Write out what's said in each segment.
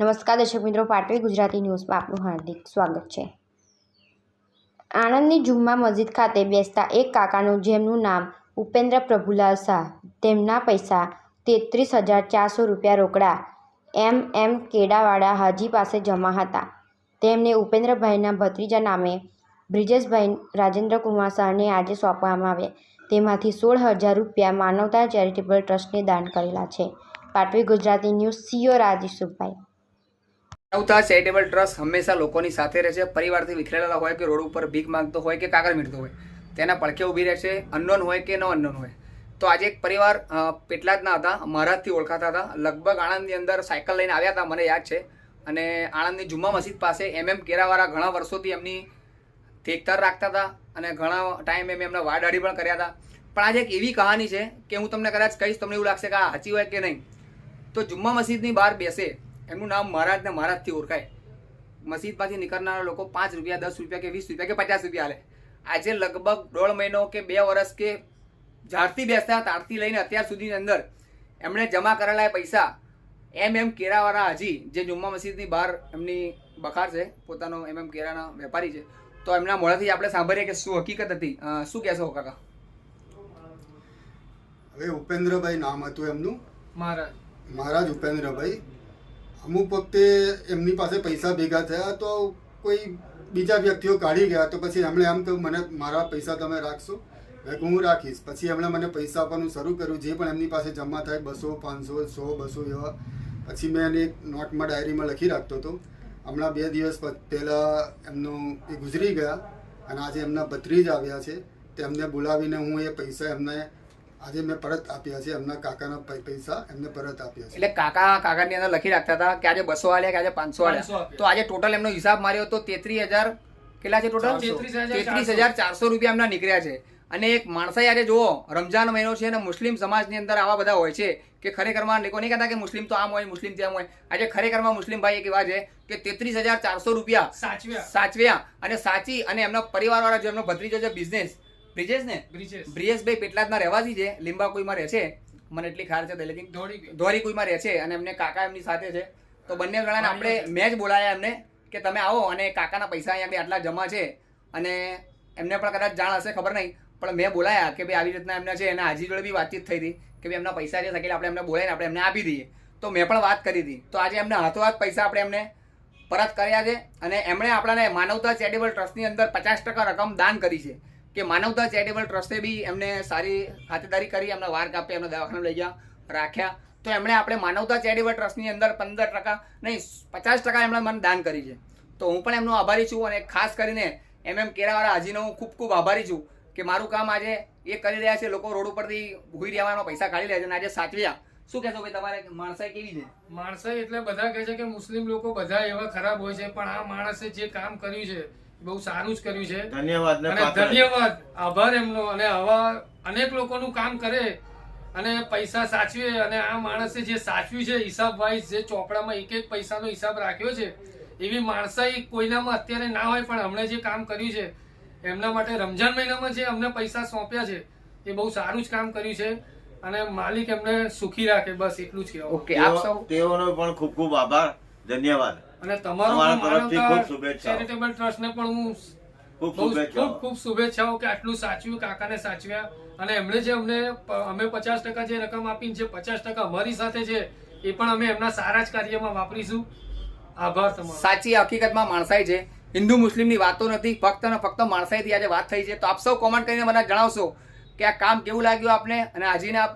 નમસ્કાર દર્શક મિત્રો પાટવી ગુજરાતી ન્યૂઝમાં આપનું હાર્દિક સ્વાગત છે. આણંદની જુમ્મા મસ્જિદ ખાતે બેસતા એક કાકાનું, જેમનું નામ ઉપેન્દ્ર પ્રભુલાલ શાહ, તેમના પૈસા તેત્રીસ હજાર ચારસો રૂપિયા રોકડા એમ એમ કેડાવાડા હાજી પાસે જમા હતા. તેમને ઉપેન્દ્રભાઈના ભત્રીજા નામે બ્રિજેશભાઈ રાજેન્દ્રકુમાર શાહને આજે સોંપવામાં આવ્યા. તેમાંથી સોળ હજાર રૂપિયા માનવતા ચેરિટેબલ ટ્રસ્ટને દાન કરેલા છે. પાટવી Gujarati news CEO Rajeshbhai Manavata charitable trust હંમેશા લોકોની સાથે રહે છે. પરિવારથી વિખરેલા હોય કે રોડ ઉપર ભીખ માંગતો હોય કે કાગળ મીડતો હોય, તેના પડખે ઊભી રહે છે. અનનોન હોય કે ન અનનોન હોય. તો આજે એક પરિવાર પેટલાદના હતા મહારાજથી ઓળખાતા હતા. લગભગ આણંદની અંદર સાયકલ લઈને આવ્યા હતા, મને યાદ છે. અને આણંદની જુમ્મા મસ્જિદ પાસે એમ એમ કેરાવાળા ઘણા વર્ષોથી એમની ઠેકતર રાખતા હતા અને ઘણા ટાઈમ એમ એમના વાડાડી પણ કર્યા હતા. પણ આજે એક એવી કહાની છે કે હું તમને કદાચ કહીશ, તમને એવું લાગશે કે આ સાચી હોય કે નહીં. તો જુમ્મા મસ્જિદની બહાર બેસે એમનું નામ મહારાજ ને મહારાજથી ઓળખાય. મસ્જિદમાંથી નીકળનારા લોકો પાંચ રૂપિયા દસ રૂપિયા કે વીસ રૂપિયા કે પચાસ રૂપિયા હાલે આજે લગભગ દોઢ મહિનો કે બે વર્ષ કે ઝાડથી બેસતા તારથી લઈને અત્યાર સુધીની અંદર એમણે જમા કરેલા પૈસા એમ એમ કેરાવાળા હાજી જે જુમ્મા મસ્જિદની બહાર એમની બખાર છે પોતાનો એમ એમ કેરાના વેપારી છે તો એમના મોઢાથી આપણે સાંભળીએ કે શું હકીકત હતી. શું કહેશો કાકા? હવે ઉપેન્દ્રભાઈ નામ હતું એમનું? મહારાજ. મહારાજ ઉપેન્દ્રભાઈ. અમુક વખતે એમની પાસે પૈસા ભેગા થયા તો કોઈ બીજા વ્યક્તિઓ કાઢી ગયા તો પછી એમણે એમ કહ્યું મને, મારા પૈસા તમે રાખશો? હું રાખીશ. પછી એમણે મને પૈસા આપવાનું શરૂ કર્યું, જે પણ એમની પાસે જમા થાય, બસો, પાંચસો, સો, બસો એવા. પછી મેં એને એક નોટમાં, ડાયરીમાં લખી રાખતો હતો. હમણાં બે દિવસ પહેલાં એમનું એ ગુજરી ગયા અને આજે એમના ભત્રીજ આવ્યા છે. તેમને બોલાવીને હું એ પૈસા એમને આજે મેં પરત આપ્યા છે. એમના કાકાના પૈસા એમને પરત આપ્યા છે. એટલે કાકા કાકાની અંદર લખી રાખતા હતા કે આજે બસો આલ્યા કે આજે પાંચસો આલ્યા. તો આજે ટોટલ એમનો હિસાબ માર્યો તો તેત્રીસ હજાર કેટલા છે ટોટલ તેત્રીસ હજાર ચારસો. રૂપિયા એમના નીકળ્યા છે. અને એક માણસાઈ આજે જુઓ રમજાન મહિનો છે અને મુસ્લિમ સમાજની અંદર આવા બધા હોય છે કે ખરેખરમાં લોકો નહીં કહેતા કે મુસ્લિમ તો આમ હોય મુસ્લિમ તેમ હોય. આજે ખરેખરમાં મુસ્લિમ ભાઈ એક એવા છે કે તેત્રીસ હજાર ચારસો રૂપિયા સાચવ્યા. સાચવ્યા અને સાચી અને એમના પરિવારવાળા જે એમનો ભત્રીજો છે બિઝનેસ બ્રિજેશ ને? બ્રિજેશ. બ્રિજેશભાઈ પેટલાદના રહેવાસી છે લીંબાકુઈમાં રહે છે. મને એટલી ખાર છે ધોરી ધોરીકુઈમાં રહે છે અને એમને કાકા એમની સાથે છે. તો બંને જણાને આપણે મેં જ બોલાયા એમને કે તમે આવો અને કાકાના પૈસા અહીંયા આટલા જમા છે. અને એમને પણ કદાચ જાણ હશે ખબર નહીં. પણ મેં બોલાયા કે ભાઈ આવી રીતના એમને છે અને હાજી જોડે બી વાતચીત થઈ હતી કે ભાઈ એમના પૈસા છે સકેલ આપણે એમને બોલાવીને આપણે એમને આપી દઈએ. તો મેં પણ વાત કરી હતી. તો આજે એમને હાથોહાથ પૈસા આપણે એમને પરત કર્યા છે અને એમણે આપણાને માનવતા ચેરિટેબલ ટ્રસ્ટની અંદર પચાસ ટકા રકમ દાન કરી છે. કે માનવતા ચેરિટેબલ ટ્રસ્ટે બી એમને સારી ખાતેદારી કરી, એમના વાર કાપે એમને દવાખાને લઈ ગયા, રાખ્યા. તો એમણે આપણે માનવતા ચેરિટેબલ ટ્રસ્ટની અંદર પંદર ટકા નહીં, પચાસ ટકા એમણે મને દાન કરી છે. તો હું પણ એમનો આભારી છું અને ખાસ કરીને એમ એમ કેરાવાળા હાજીનો હું ખૂબ ખૂબ આભારી છું કે મારું કામ આજે એ કરી રહ્યા છે, લોકો રોડ ઉપરથી ભૂઈ રહેવાનો પૈસા કાઢી રહ્યા છે અને આજે સાચવ્યા. શું કહેશો ભાઈ તમારે, માણસાઈ કેવી છે? માણસો એટલે બધા કહે છે કે મુસ્લિમ લોકો બધા એવા ખરાબ હોય છે, પણ આ માણસે જે કામ કર્યું છે બહુ સારું જ કર્યું છે. ધન્યવાદ. ધન્યવાદ આભાર એમનો. અને આવા અનેક લોકોનું કામ કરે અને પૈસા સાચવે અને આ માણસે જે સાચવ્યું છે હિસાબ વાઇઝ જે ચોપડામાં એક એક પૈસાનો હિસાબ રાખ્યો છે એવી માણસાઈ કોઈનામાં અત્યારે ના હોય પણ હમણે જે કામ કર્યું છે એમના માટે રમજાન મહિનામાં જે અમને પૈસા સોંપ્યા છે એ બહુ સારું જ કામ કર્યું છે. અને માલિક એમને સુખી રાખે બસ એટલું જ કહેવાય ઓકે આપ સૌ તેઓનો પણ ખૂબ ખૂબ આભાર. ધન્યવાદ. અને તમારો પણ તરફથી ખૂબ શુભેચ્છાઓ. ચેરિટેબલ ટ્રસ્ટને પણ હું ખૂબ ખૂબ ખૂબ શુભેચ્છાઓ કે આટલું સાચવ્યું કાકાને સાચવ્યા. અને એમણે જે અમને અમે પચાસ ટકા જે રકમ આપીને જે પચાસ ટકા અમારી સાથે છે એ પણ અમે એમના સારા જ કાર્યમાં વાપરીશું. આભાર તમારો. સાચી હકીકતમાં માણસાઈ છે. હિન્દુ મુસ્લિમની વાતો નથી ફક્ત અને ફક્ત માણસાઈથી આજે વાત થઈ છે. તો આપ સૌ કોમેન્ટ કરીને મને જણાવશો કે આ કામ કેવું લાગ્યું આપને? અને હાજીને આપ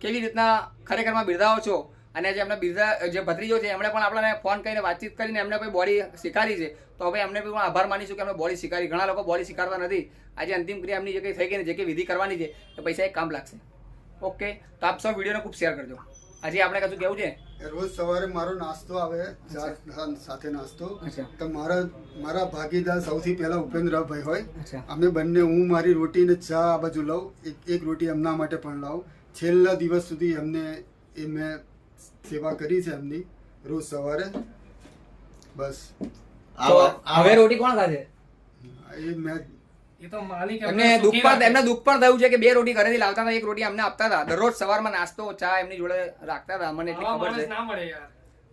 કેવી રીતના ખરેખરમાં બિરદાવો છો? અને જે એમના બીજા જે ભત્રીજો છે એમણે પણ આપણને ફોન કરીને વાતચીત કરીને એમને ભાઈ બોડી શીખાડી છે. તો હવે એમને પણ આભાર માનીશું કે એમને બોડી શીખાડી. ઘણા લોકો બોડી શીખાડતા નથી. આજે અંતિમ ક્રિયા એમની જે કંઈ થઈ ગઈ ને જે કંઈ વિધિ કરવાની છે એ પૈસા એક કામ લાગશે. ઓકે? તો આપ સૌ વિડીયોને ખૂબ શેર કરજો. આજે આપણે કશું કેવું છે? રોજ સવારે મારો નાસ્તો આવે સાથે નાસ્તો. તો મારા મારા ભાગીદાર સૌથી પહેલા ઉપેન્દ્રભાઈ હોય. અમે બંને હું મારી રોટી ને ચા આ બાજુ લઉં. એક એક રોટી એમના માટે પણ લાવું. છેલ્લા દિવસ સુધી એમને એ મેં સેવા કરી છે એમની રોજ સવારે. બસ. હવે રોટી કોણ ખાશે? એ મેં એમને દુઃખ પણ એમને દુઃખ પણ થયું છે કે બે રોટી ઘરેથી લાવતા હતા એક રોટી અમને આપતા હતા. દરરોજ સવારમાં નાસ્તો ચા એમની જોડે રાખતા હતા. મને એટલી ખબર છે.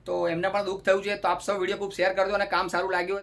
તો એમને પણ દુઃખ થયું છે. તો આપ સૌ વીડિયો ખૂબ શેર કરજો અને કામ સારું લાગ્યું